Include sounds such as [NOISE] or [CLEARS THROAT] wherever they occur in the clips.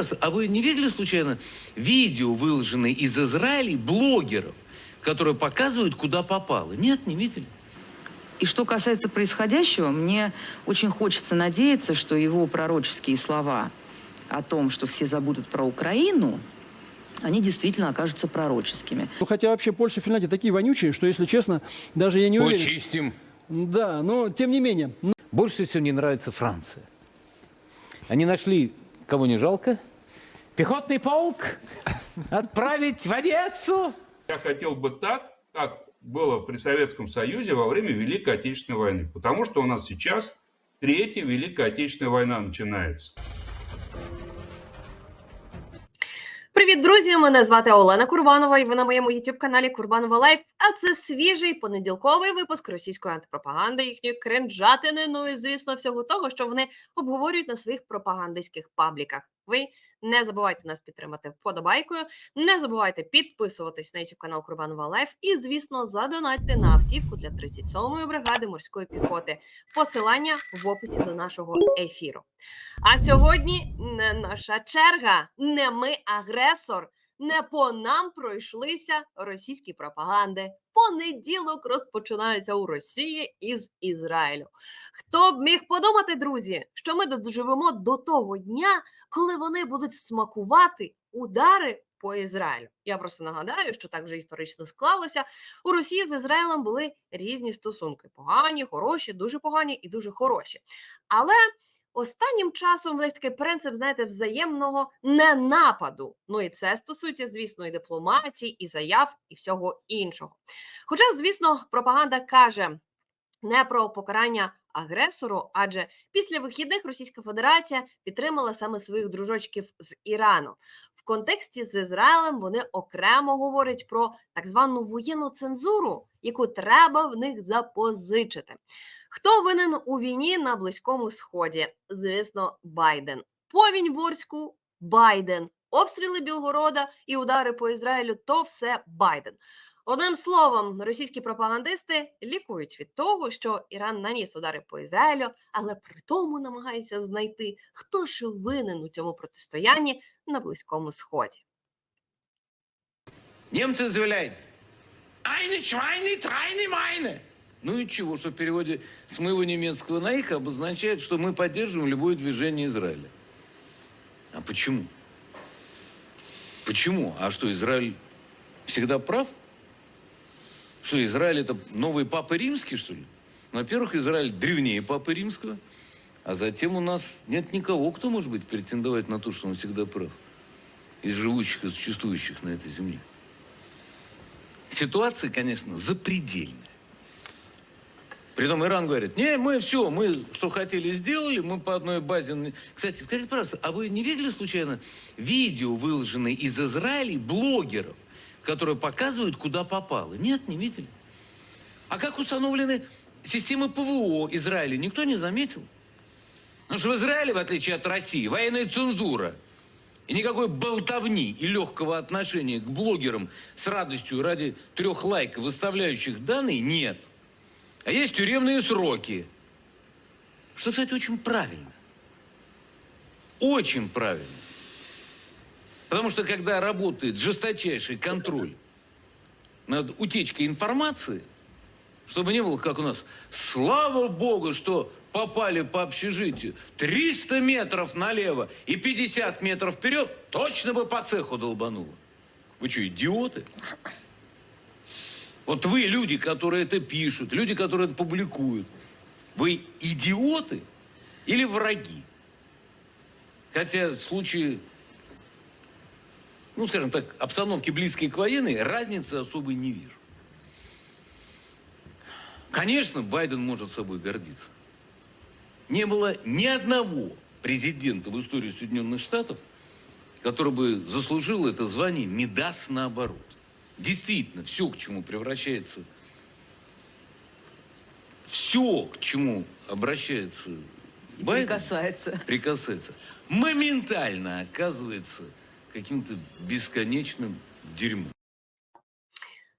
пожалуйста, а вы не видели случайно видео, выложенные из Израиля блогеров, которые показывают, куда попало? Нет, не видели. И что касается происходящего, мне очень хочется надеяться, что его пророческие слова о том, что все забудут про Украину, они действительно окажутся пророческими. Ну, хотя вообще Польша и Финляндия такие вонючие, что, если честно, даже я не уверен. Почистим. Да, но тем не менее. Больше всего мне нравится Франция. Они нашли, кого не жалко, пехотный полк отправить в Одессу. Я хотел бы так, как было при Советском Союзе во время Великой Отечественной войны. Потому что у нас сейчас Третья Великая Отечественная война начинается. Привіт, друзі! Мене звати Олена Курбанова, і ви на моєму youtube каналі Курбанова Лайф. А це свіжий понеділковий випуск російської антипропаганди, їхньої кринжатини. Ну і звісно, всього того, що вони обговорюють на своїх пропагандистських пабліках. Ви не забувайте нас підтримати вподобайкою, не забувайте підписуватись на youtube канал Курбанова Лайф і, звісно, задонатьте на автівку для 37-ї бригади морської піхоти. Посилання в описі до нашого ефіру. А сьогодні не наша черга, не ми агресор. Не по нам пройшлися російські пропаганди. Понеділок розпочинається у Росії із Ізраїлю. Хто б міг подумати, друзі, що ми доживемо до того дня, коли вони будуть смакувати удари по Ізраїлю? Я просто нагадаю, що так вже історично склалося. У Росії з Ізраїлем були різні стосунки: погані, хороші, дуже погані і дуже хороші. Але Останнім часом в них такий принцип, знаєте, взаємного ненападу. Ну і це стосується, звісно, і дипломатії, і заяв, і всього іншого. Хоча, звісно, пропаганда каже не про покарання агресору, адже після вихідних Російська Федерація підтримала саме своїх дружочків з Ірану. В контексті з Ізраїлем вони окремо говорять про так звану воєнну цензуру, яку треба в них запозичити. Хто винен у війні на Близькому Сході? Звісно, Байден. Повінь в Орську Байден. Обстріли Білгорода і удари по Ізраїлю то все Байден. Одним словом, російські пропагандисти лікують від того, що Іран наніс удари по Ізраїлю, але при тому намагається знайти, хто ж винен у цьому протистоянні на Близькому Сході. Немцы заявляют, «Айне, трайне, майне». Ну и чего, что в переводе с моего немецкого на их обозначает, что мы поддерживаем любое движение Израиля. А почему? Почему? А что, Израиль всегда прав? Что, Израиль это новый Папа Римский, что ли? Ну, Во-первых, Израиль древнее Папы Римского, а затем у нас нет никого, кто может быть претендовать на то, что он всегда прав. Из живущих и существующих на этой земле. Ситуация, конечно, запредельная. Притом Иран говорит, не, мы все, мы что хотели сделали, мы по одной базе... Кстати, скажите, пожалуйста, а вы не видели случайно видео, выложенные из Израиля блогеров, которые показывают, куда попало? Нет, не видели. А как установлены системы ПВО Израиля, никто не заметил? Потому что в Израиле, в отличие от России, военная цензура. И никакой болтовни и легкого отношения к блогерам с радостью ради трех лайков, выставляющих данные, нет. А есть тюремные сроки. Что, кстати, очень правильно. Очень правильно. Потому что когда работает жесточайший контроль над утечкой информации, чтобы не было, как у нас, слава богу, что попали по общежитию 300 метров налево и 50 метров вперед, точно бы по цеху долбануло. Вы что, идиоты? Вот вы, люди, которые это пишут, люди, которые это публикуют, вы идиоты или враги? Хотя в случае, ну, скажем так, обстановки близкой к военной, разницы особой не вижу. Конечно, Байден может собой гордиться. Не было ни одного президента в истории Соединенных Штатов, который бы заслужил это звание Медас наоборот. Действительно, все, к чему превращается, все, к чему обращается Байден, прикасается. прикасается, моментально оказывается каким-то бесконечным дерьмом.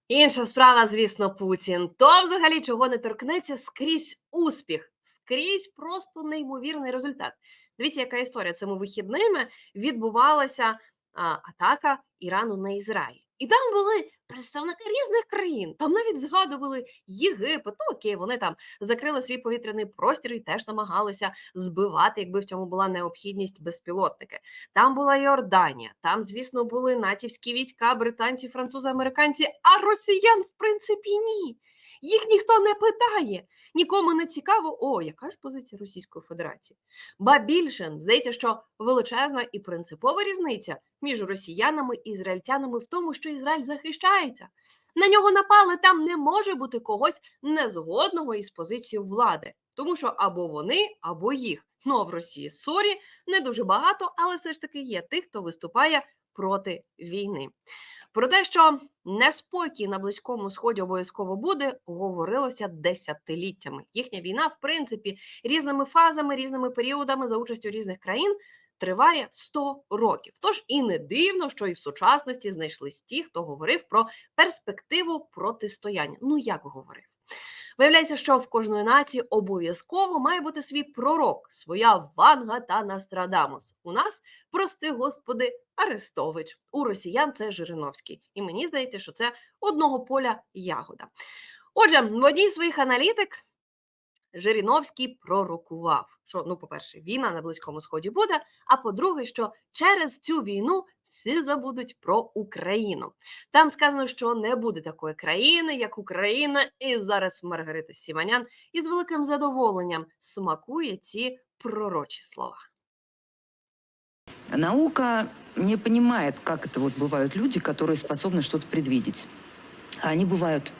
Інша справа, звісно, Путін. То взагалі чого не торкнеться скрізь успіх, скрізь просто неймовірний результат. Дивіться, яка історія цими вихідними відбувалася а, атака Ірану на Ізраїль. І там були представники різних країн. Там навіть згадували Єгипет. Ну окей, вони там закрили свій повітряний простір і теж намагалися збивати, якби в цьому була необхідність безпілотники. Там була Йорданія, там, звісно, були натівські війська, британці, французи, американці, а росіян, в принципі, ні. Їх ніхто не питає. Нікому не цікаво, о, яка ж позиція Російської Федерації. Ба більше, здається, що величезна і принципова різниця між росіянами і ізраїльтянами в тому, що Ізраїль захищається. На нього напали, там не може бути когось незгодного із позицією влади, тому що або вони, або їх. Ну а в Росії сорі не дуже багато, але все ж таки є тих, хто виступає проти війни. Про те, що неспокій на близькому сході обов'язково буде, говорилося десятиліттями. Їхня війна, в принципі, різними фазами, різними періодами за участю різних країн триває 100 років. Тож і не дивно, що і в сучасності знайшлись ті, хто говорив про перспективу протистояння. Ну як говорив? Виявляється, що в кожної нації обов'язково має бути свій пророк, своя Ванга та Настрадамус. У нас, прости господи, Арестович. У росіян це Жириновський. І мені здається, що це одного поля ягода. Отже, в одній з своїх аналітик Жириновський пророкував, що, ну, по-перше, війна на Близькому Сході буде, а по-друге, що через цю війну всі забудуть про Україну. Там сказано, що не буде такої країни, як Україна, і зараз Маргарита Сіманян із великим задоволенням смакує ці пророчі слова. Наука не понимает, как это вот бывают люди, которые способны что-то предвидеть. А они бывают.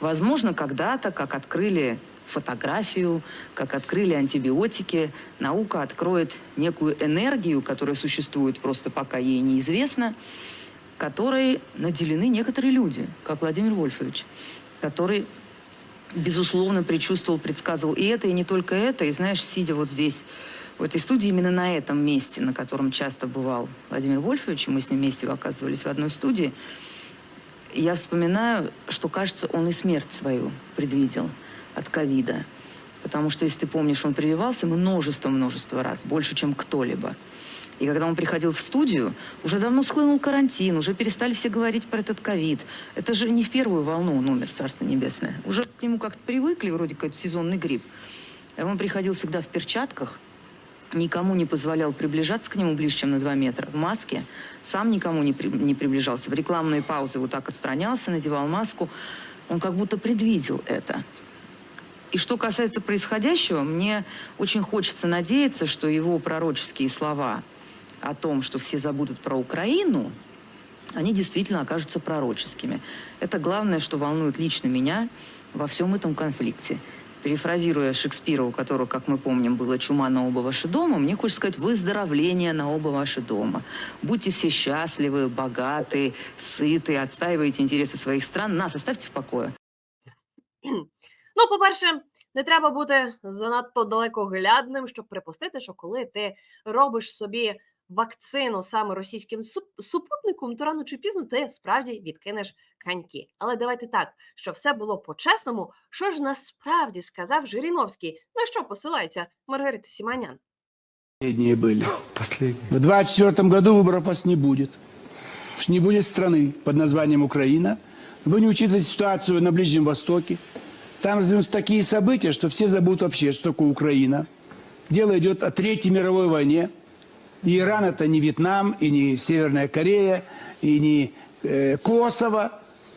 Возможно, когда-то, как открыли фотографию, как открыли антибиотики, наука откроет некую энергию, которая существует просто пока ей неизвестно, которой наделены некоторые люди, как Владимир Вольфович, который, безусловно, предчувствовал, предсказывал. И это, и не только это. И знаешь, сидя вот здесь, в этой студии, именно на этом месте, на котором часто бывал Владимир Вольфович, и мы с ним вместе оказывались в одной студии, я вспоминаю, что, кажется, он и смерть свою предвидел от ковида. Потому что, если ты помнишь, он прививался множество-множество раз, больше, чем кто-либо. И когда он приходил в студию, уже давно схлынул карантин, уже перестали все говорить про этот ковид. Это же не в первую волну он умер, Царство Небесное. Уже к нему как-то привыкли, вроде как сезонный грипп. И он приходил всегда в перчатках, никому не позволял приближаться к нему ближе, чем на 2 метра, в маске, сам никому не, при- не приближался. В рекламные паузы вот так отстранялся, надевал маску. Он как будто предвидел это. И что касается происходящего, мне очень хочется надеяться, что его пророческие слова о том, что все забудут про Украину, они действительно окажутся пророческими. Это главное, что волнует лично меня во всем этом конфликте. Перефразируя Шекспира, у которого, как мы помним, была чума на оба ваши дома, мне хочется сказать выздоровление на оба ваши дома. Будьте все счастливы, богаты, сыты, отстаивайте интересы своих стран. Нас оставьте в покое. [CLEARS THROAT] Ну, по-перше, не треба бути занадто далекоглядним, щоб припустити, що коли ти робиш собі вакцину саме російським суп- супутником, то рано чи пізно ти справді відкинеш каньки. Але давайте так, щоб все було по-чесному, що ж насправді сказав Жириновський, на що посилається Маргарита Сіманян? Последние были. В 24 году выборов у вас не будет. Уж Не будет страны под названием Украина. Вы не учитываете ситуацию на Ближнем Востоке. Там развернутся такие события, что все забудут вообще, что такое Украина. Дело идет о Третьей мировой войне. И Иран это не Вьетнам, и не Северная Корея, и не э, Косово.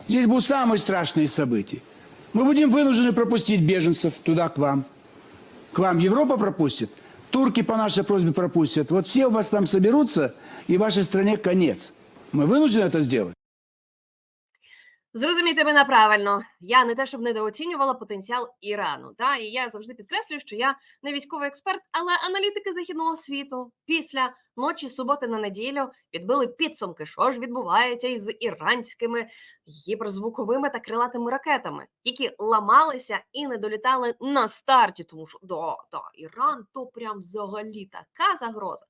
Здесь будут самые страшные события. Мы будем вынуждены пропустить беженцев туда, к вам. К вам Европа пропустит, турки по нашей просьбе пропустят. Вот все у вас там соберутся, и вашей стране конец. Мы вынуждены это сделать. Зрозумійте мене правильно. Я не те, щоб недооцінювала потенціал Ірану. Та і я завжди підкреслюю, що я не військовий експерт, але аналітики західного світу після ночі суботи на неділю підбили підсумки, що ж відбувається із іранськими гіперзвуковими та крилатими ракетами, які ламалися і не долітали на старті. Тому що да, да, Іран то прям взагалі така загроза.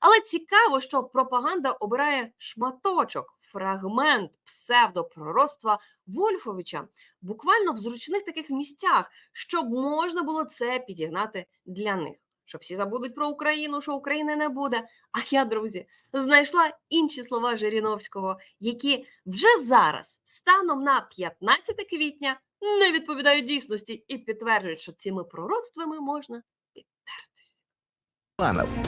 Але цікаво, що пропаганда обирає шматочок, фрагмент псевдопророцтва Вольфовича буквально в зручних таких місцях, щоб можна було це підігнати для них. що всі забудуть про Україну, що України не буде. А я, друзі, знайшла інші слова Жириновського, які вже зараз, станом на 15 квітня, не відповідають дійсності і підтверджують, що цими пророцтвами можна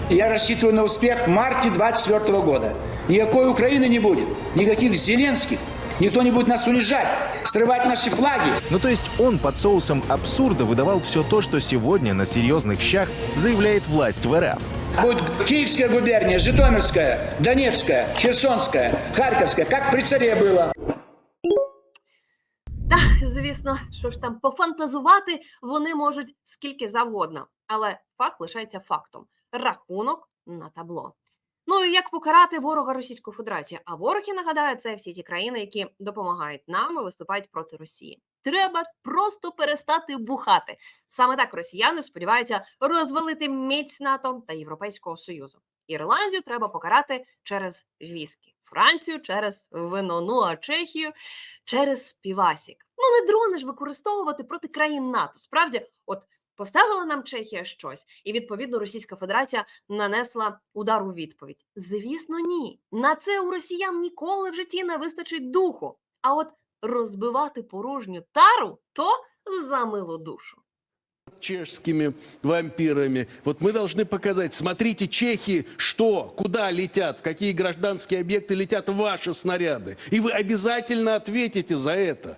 Я рассчитываю на успех в марте 24 года. Никакой Украины не будет, никаких Зеленских. Никто не будет нас унижать, срывать наши флаги. Ну то есть он под соусом абсурда выдавал все то, что сегодня на серьезных щах заявляет власть в РФ. Будет Киевская губерния, Житомирская, Донецкая, Херсонская, Харьковская, как при царе было. Та, звісно, що ж там пофантазувати вони можуть скільки завгодно, але факт лишається фактом: рахунок на табло. Ну і як покарати ворога Російської Федерації? А ворог, я нагадаю, це всі ті країни, які допомагають нам і виступають проти Росії. Треба просто перестати бухати. Саме так росіяни сподіваються розвалити міць НАТО та Європейського Союзу. Ірландію треба покарати через віскі, Францію через вино, ну а Чехію через співасік. Ну не дрони ж використовувати проти країн НАТО. Справді, от поставила нам Чехія щось, і відповідно Російська Федерація нанесла удар у відповідь. Звісно, ні. На це у росіян ніколи в житті не вистачить духу. А от розбивати порожню тару то за милу душу. чешскими вампирами. Вот мы должны показать, смотрите, чехи, что, куда летят, в какие гражданские объекты летят ваши снаряды. И вы обязательно ответите за это.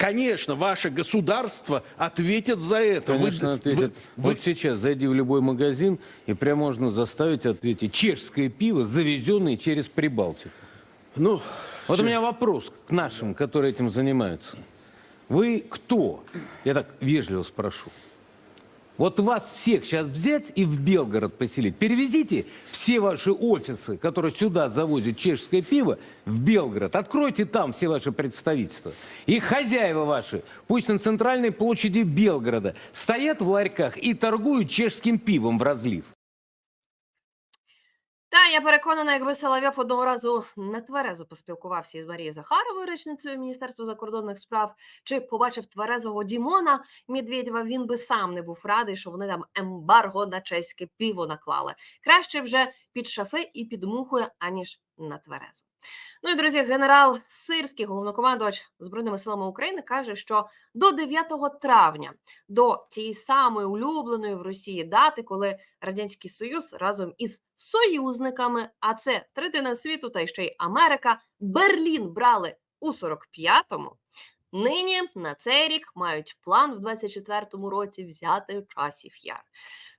Конечно, ваше государство ответит за это. Вы- Конечно, вы- ответят. вы- Вот сейчас зайди в любой магазин, и прям можно заставить ответить чешское пиво, завезенное через Прибалтику. ну, Вот у меня вопрос к нашим, которые этим занимаются. Вы кто? Я так вежливо спрошу. Вот вас всех сейчас взять и в Белгород поселить. Перевезите все ваши офисы, которые сюда завозят чешское пиво, в Белгород. Откройте там все ваши представительства. И хозяева ваши, пусть на центральной площади Белгорода, стоят в ларьках и торгуют чешским пивом в разлив. Та я переконана, якби Соловйов одного разу нетверезо поспілкувався із Марією Захаровою, речницею Міністерства закордонних справ, чи побачив тверезого Дімона Медведєва, він би сам не був радий, що вони там ембарго на чеське піво наклали. Краще вже під шафи і під мухою, аніж на тверезо. Ну і друзі, генерал Сирський, головнокомандувач Збройними силами України, каже, що до 9 травня, до тієї самої улюбленої в Росії дати, коли Радянський Союз разом із союзниками, а це третина світу та й ще й Америка, Берлін брали у 45-му. Нині на цей рік мають план в 24-му році взяти часів яр.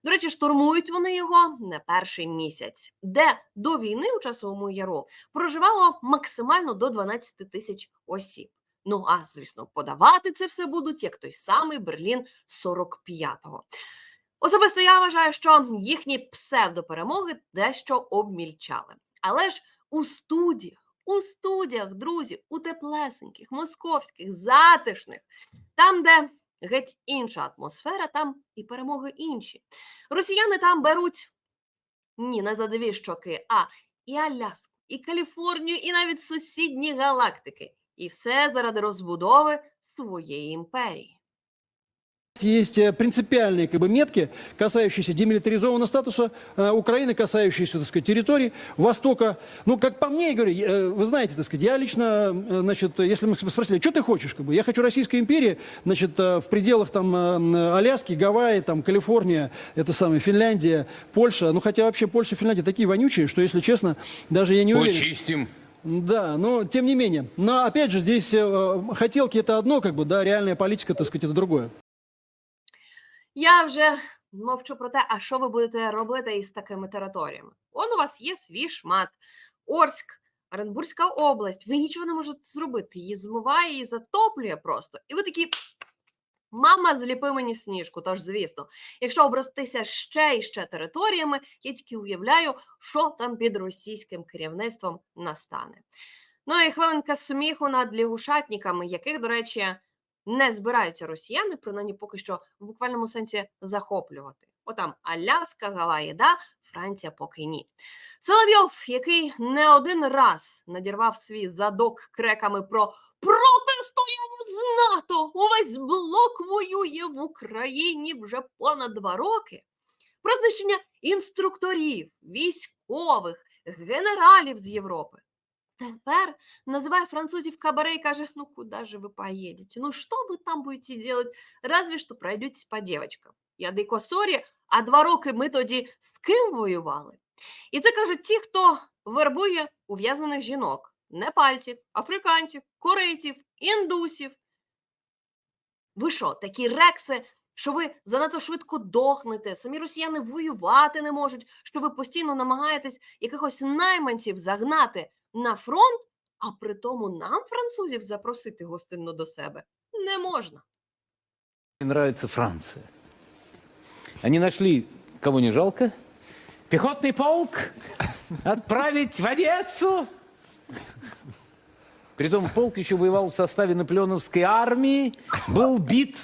До речі, штурмують вони його не перший місяць, де до війни у часовому яру проживало максимально до 12 тисяч осіб. Ну а звісно, подавати це все будуть як той самий Берлін 45-го. Особисто я вважаю, що їхні псевдоперемоги дещо обмільчали. Але ж у студіях, у студіях, друзі, у теплесеньких, московських, затишних, там, де геть інша атмосфера, там і перемоги інші. Росіяни там беруть ні, не за дві щоки, а і Аляску, і Каліфорнію, і навіть сусідні галактики. І все заради розбудови своєї імперії. Есть э, принципиальные как бы, метки, касающиеся демилитаризованного статуса э, Украины, касающиеся, так сказать, территорий Востока. Ну, как по мне, я говорю, э, вы знаете, так сказать, я лично, э, значит, если мы спросили, что ты хочешь, как бы, я хочу Российской империи, значит, э, в пределах там э, Аляски, Гавайи, там, Калифорния, это самое, Финляндия, Польша, ну, хотя вообще Польша и Финляндия такие вонючие, что, если честно, даже я не уверен. Почистим. Да, но тем не менее. Но опять же, здесь э, хотелки это одно, как бы, да, реальная политика, так сказать, это другое. Я вже мовчу про те, а що ви будете робити із такими територіями. Он у вас є свій шмат, Орськ, Оренбурзька область. Ви нічого не можете зробити. Її змиває і затоплює просто. І ви такі. Мама, зліпи мені сніжку. Тож, звісно, якщо обростися ще і ще територіями, я тільки уявляю, що там під російським керівництвом настане. Ну і хвилинка сміху над лягушатниками, яких, до речі, не збираються росіяни, принаймні поки що в буквальному сенсі захоплювати. Отам Аляска, Гаваї, да, Франція поки ні. Соловйов, який не один раз надірвав свій задок креками про протистояння з НАТО, увесь блок воює в Україні вже понад два роки. про знищення інструкторів, військових, генералів з Європи. Тепер називає французів кабаре і каже: ну куди же ви поїдете? Ну що ви там будете делать? Разве що пройдетесь по девочкам. Я дико сорі, а два роки ми тоді з ким воювали? І це кажуть ті, хто вербує ув'язнених жінок, непальців, африканців, корейців, індусів. Ви що, такі рекси, що ви занадто швидко дохнете, самі росіяни воювати не можуть, що ви постійно намагаєтесь якихось найманців загнати на фронт, а при тому нам, французів, запросити гостинно до себе не можна. Мне нравится Франция. Они нашли, кого не жалко, пехотный полк отправить в Одессу. Притом полк еще воевал в составе наполеоновской армии, был бит.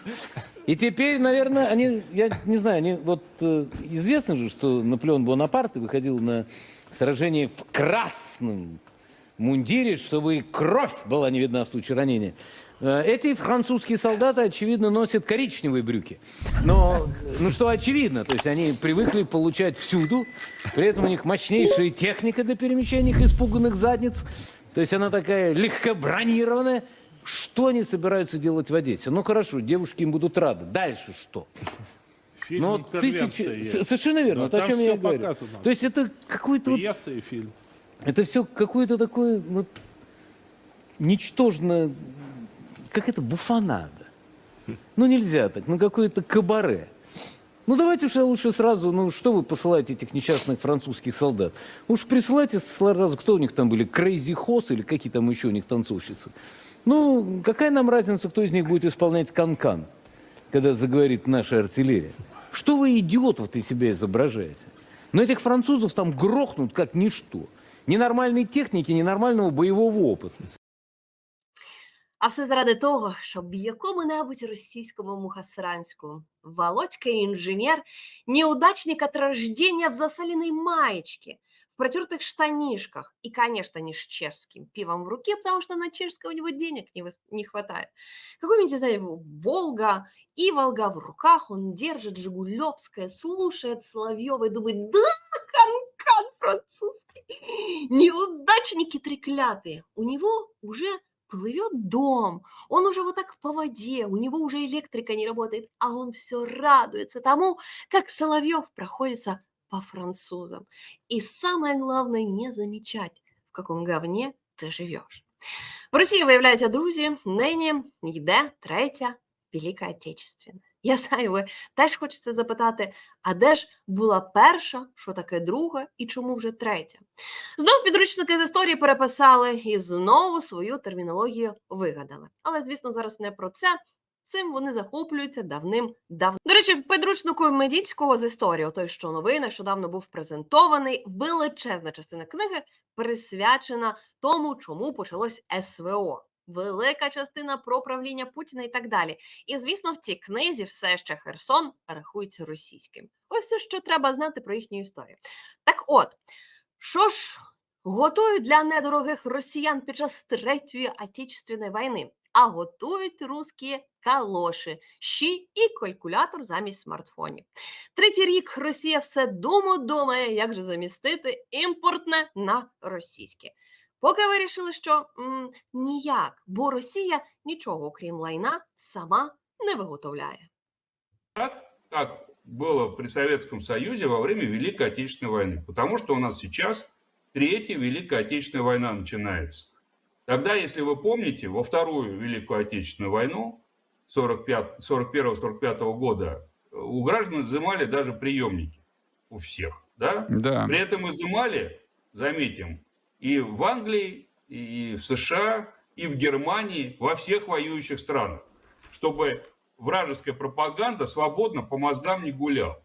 И теперь, наверное, они, я не знаю, они вот э, известно же, что Наполеон Бонапарт выходил на сражение в красном мундире, чтобы кровь была не видна в случае ранения. Э, Эти французские солдаты, очевидно, носят коричневые брюки. Но, ну что очевидно, то есть они привыкли получать всюду, при этом у них мощнейшая техника для перемещения их испуганных задниц. То есть она такая легко бронированная. Что они собираются делать в Одессе? Ну хорошо, девушки им будут рады. Дальше что? Фильм Ну, тысячи... есть. Совершенно верно, Да, вот о чем я говорю. показано. То есть это какой-то вот и фильм. Это все какое-то такое, вот, ничтожно, как это, буфанада. Ну, нельзя так, ну, какое-то кабаре. Ну, давайте уж лучше сразу, ну, что вы посылаете этих несчастных французских солдат? Уж присылайте сразу, кто у них там были, Крейзи Хос или какие там еще у них танцовщицы? Ну, какая нам разница, кто из них будет исполнять канкан, когда заговорит наша артиллерия? Что вы идиотов-то себя изображаете? Но этих французов там грохнут как ничто. Ненормальной техники, ненормального боевого опыта. А все заради того, щоб в якому-небудь російському мухасранську Володька инженер, неудачник от рождения в засаленной маечке, в протертых штанишках и, конечно, не с чешским пивом в руке, потому что на чешское у него денег не, не хватает. Какой-нибудь, не знаю, Волга, и Волга в руках, он держит Жигулевское, слушает Соловьева и думает, да, французский, неудачники треклятые. У него уже плывет дом, он уже вот так по воде, у него уже электрика не работает, а он все радуется тому, как Соловьев проходится по французам. И самое главное, не замечать, в каком говне ти живеш. В Росії, виявляється, друзі, нині йде третя Велика Отечественна. Я знаю, ви теж хочете запитати, а де ж була перша, що таке друга і чому вже третя? Знов підручники з історії переписали і знову свою термінологію вигадали. Але, звісно, зараз не про це. Цим вони захоплюються давним-давно. До речі, в підручнику Медіцького з історії, той, що новий, нещодавно був презентований, величезна частина книги присвячена тому, чому почалось СВО. Велика частина про правління Путіна і так далі. І звісно, в цій книзі все ще Херсон рахується російським. Ось все, що треба знати про їхню історію. Так от, що ж готують для недорогих росіян під час Третьої Отечественної війни? А готують русські калоші, щі і калькулятор замість смартфонів. Третій рік Росія все думу думає, як же замістити імпортне на російське. Поки вирішили, що м, ніяк, бо Росія нічого, окрім лайна, сама не виготовляє. так, как было при Советском Союзе во время Великой Отечественной войны. Потому что у нас сейчас Третья Великая Отечественная война начинается. Тогда, если вы помните, во Вторую Великую Отечественную войну 41-45 года э, у граждан изымали даже приемники. У всех. Да? Да. При этом изымали, заметим, и в Англии, и в США, и в Германии, во всех воюющих странах, чтобы вражеская пропаганда свободно по мозгам не гуляла.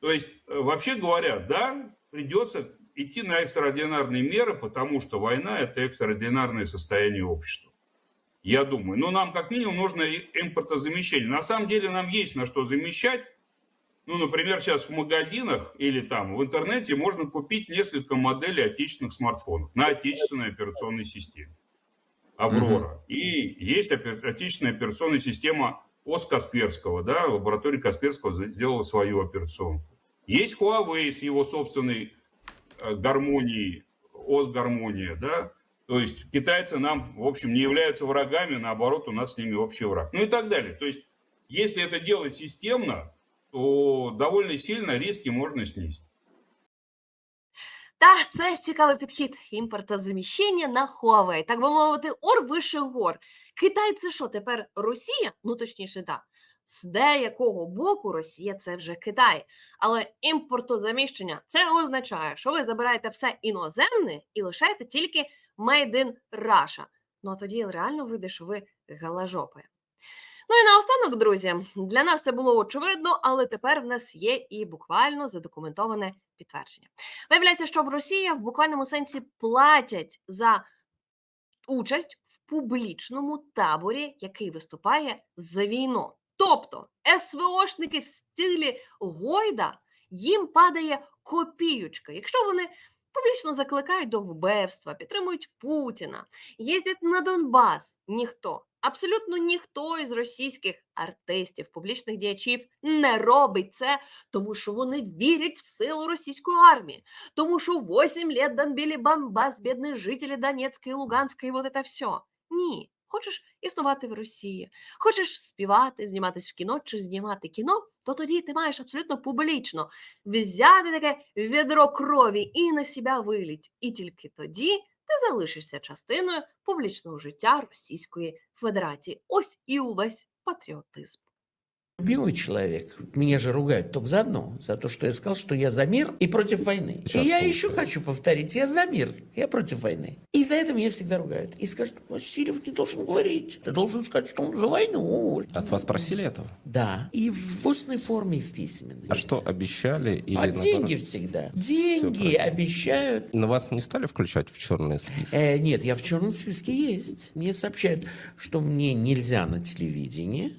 То есть, э, вообще говоря, да, придется идти на экстраординарные меры, потому что война – это экстраординарное состояние общества. Я думаю. Но нам как минимум нужно импортозамещение. На самом деле нам есть на что замещать. Ну, например, сейчас в магазинах или там в интернете можно купить несколько моделей отечественных смартфонов на отечественной операционной системе. Аврора. И есть отечественная операционная система ОС Касперского, да, лаборатория Касперского сделала свою операционку. Есть Huawei с его собственной э, гармонией, ОС-гармония, да, то есть китайцы нам, в общем, не являются врагами, наоборот, у нас с ними общий враг. Ну и так далее. То есть, если это делать системно, то довольно сильно риски можно снизить. Та це цікавий підхід імпортозаміщення на Huawei. Так би мовити, ор вище гор. Китай це що, тепер Росія? Ну точніше, так. З деякого боку Росія це вже Китай. Але імпортозаміщення це означає, що ви забираєте все іноземне і лишаєте тільки Made in Russia. Ну а тоді реально вийде, що ви галожопи. Ну і наостанок, друзі, для нас це було очевидно, але тепер в нас є і буквально задокументоване підтвердження. Виявляється, що в Росії в буквальному сенсі платять за участь в публічному таборі, який виступає за війну. Тобто СВОшники в стилі Гойда їм падає копіючка, якщо вони публічно закликають до вбивства, підтримують Путіна, їздять на Донбас. Ніхто, абсолютно ніхто із російських артистів, публічних діячів не робить це, тому що вони вірять в силу російської армії. Тому що 8 лет бомбили Бомбас, бідні жителі Донецька і Луганська, і вот это все. Ні. Хочеш існувати в Росії, хочеш співати, зніматись в кіно чи знімати кіно, то тоді ти маєш абсолютно публічно взяти таке відро крові і на себе виліть. І тільки тоді ти залишишся частиною публічного життя Російської Федерації. Ось і увесь патріотизм. Любимый человек. Меня же ругают только за одно. За то, что я сказал, что я за мир и против войны. и я еще хочу повторить. Я за мир, я против войны. И за это меня всегда ругают. И скажут, Васильев не должен говорить. Ты должен сказать, что он за войну. От вас просили этого? Да. И в устной форме, и в письменной. А что, обещали или А наоборот? деньги всегда. Деньги обещают. Но вас не стали включать в черные списки? Э, нет, я в черном списке есть. Мне сообщают, что мне нельзя на телевидении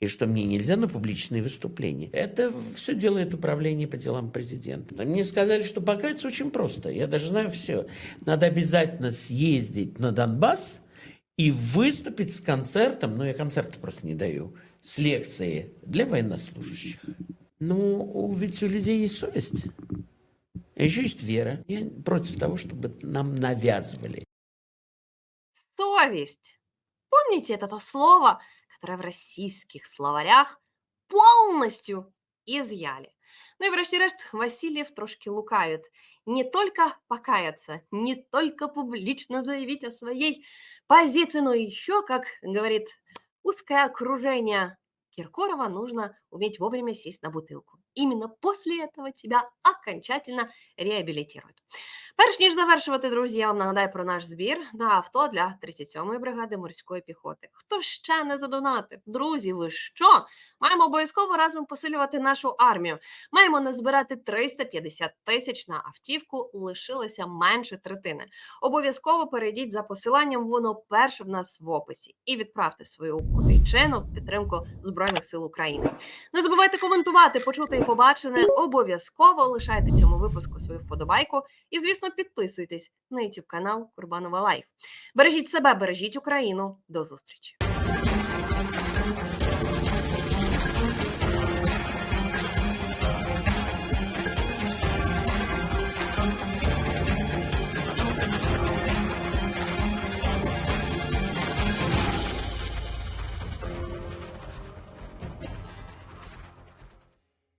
и что мне нельзя на публичные выступления. Это все делает управление по делам президента. Мне сказали, что покаяться очень просто. Я даже знаю все. Надо обязательно съездить на Донбасс и выступить с концертом, но я концерты просто не даю, с лекцией для военнослужащих. Ну, ведь у людей есть совесть. А еще есть вера. Я против того, чтобы нам навязывали. Совесть. Помните это то слово, которое в российских словарях полностью изъяли? Ну и врешті-решт, Васильев трошки лукавит. Не только покаяться, не только публично заявить о своей позиции, но еще, как говорит узкое окружение Киркорова, нужно уметь вовремя сесть на бутылку. Именно после этого тебя окончательно реабілітують. Перш ніж завершувати, друзі, я вам нагадаю про наш збір на авто для 37-ї бригади морської піхоти. Хто ще не задонатив? Друзі, ви що? Маємо обов'язково разом посилювати нашу армію. Маємо назбирати 350 тисяч на автівку. Лишилося менше третини. Обов'язково перейдіть за посиланням, воно перше в нас в описі, і відправте свою копійчину в підтримку Збройних сил України. Не забувайте коментувати, почути і побачене. Обов'язково лишайте цьому випуску свою вподобайку і, звісно, підписуйтесь на YouTube канал Курбанова Лайф. Бережіть себе, бережіть Україну. До зустрічі!